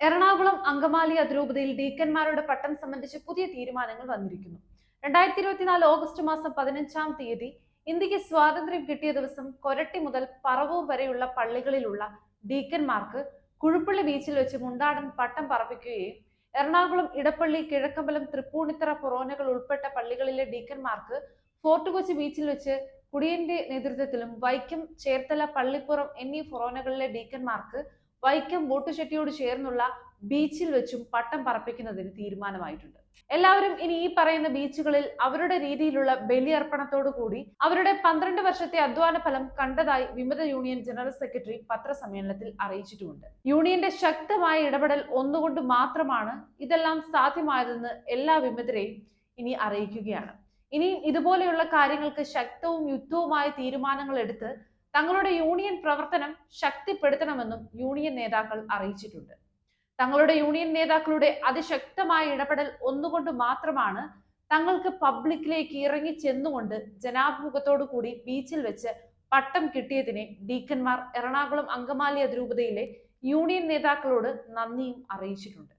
എറണാകുളം അങ്കമാലി അതിരൂപതയിൽ ഡീക്കന്മാരുടെ പട്ടം സംബന്ധിച്ച് പുതിയ തീരുമാനങ്ങൾ വന്നിരിക്കുന്നു. രണ്ടായിരത്തി ഇരുപത്തിനാല് ഓഗസ്റ്റ് മാസം പതിനഞ്ചാം തീയതി ഇന്ത്യയ്ക്ക് സ്വാതന്ത്ര്യം കിട്ടിയ ദിവസം കൊരട്ടി മുതൽ പറവൂർ വരെയുള്ള പള്ളികളിലുള്ള ഡീക്കന്മാർക്ക് കുഴുപ്പള്ളി ബീച്ചിൽ വെച്ച് മുണ്ടാടൻ പട്ടം പറപ്പിക്കുകയും എറണാകുളം ഇടപ്പള്ളി കിഴക്കമ്പലം തൃപ്പൂണിത്തറ പൊറോനകൾ ഉൾപ്പെട്ട പള്ളികളിലെ ഡീക്കന്മാർക്ക് ഫോർട്ട് കൊച്ചി ബീച്ചിൽ വെച്ച് കുടിയന്റെ നേതൃത്വത്തിലും വൈക്കം ചേർത്തല പള്ളിപ്പുറം എന്നീ ഫൊറോനകളിലെ ഡീക്കന്മാർക്ക് വൈക്കം വോട്ടുചെട്ടിയോട് ചേർന്നുള്ള ബീച്ചിൽ വെച്ചും പട്ടം പറപ്പിക്കുന്നതിന് തീരുമാനമായിട്ടുണ്ട്. എല്ലാവരും ഇനി ഈ പറയുന്ന ബീച്ചുകളിൽ അവരുടെ രീതിയിലുള്ള ബലിയർപ്പണത്തോടു കൂടി അവരുടെ പന്ത്രണ്ട് വർഷത്തെ അധ്വാന ഫലം കണ്ടതായി വിമത യൂണിയൻ ജനറൽ സെക്രട്ടറി പത്രസമ്മേളനത്തിൽ അറിയിച്ചിട്ടുമുണ്ട്. യൂണിയന്റെ ശക്തമായ ഇടപെടൽ ഒന്നുകൊണ്ട് മാത്രമാണ് ഇതെല്ലാം സാധ്യമായതെന്ന് എല്ലാ വിമതരെയും ഇനി അറിയിക്കുകയാണ്. ഇനിയും ഇതുപോലെയുള്ള കാര്യങ്ങൾക്ക് ശക്തവും യുദ്ധവുമായ തീരുമാനങ്ങൾ എടുത്ത് തങ്ങളുടെ യൂണിയൻ പ്രവർത്തനം ശക്തിപ്പെടുത്തണമെന്നും യൂണിയൻ നേതാക്കൾ അറിയിച്ചിട്ടുണ്ട്. തങ്ങളുടെ യൂണിയൻ നേതാക്കളുടെ അതിശക്തമായ ഇടപെടൽ ഒന്നുകൊണ്ട് മാത്രമാണ് തങ്ങൾക്ക് പബ്ലിക്കിലേക്ക് ഇറങ്ങി ചെന്നുകൊണ്ട് ജനാഭിമുഖത്തോടു കൂടി ബീച്ചിൽ വെച്ച് പട്ടം കിട്ടിയതിനെ ഡീക്കന്മാർ എറണാകുളം അങ്കമാലി അതിരൂപതയിലെ യൂണിയൻ നേതാക്കളോട് നന്ദിയും അറിയിച്ചിട്ടുണ്ട്.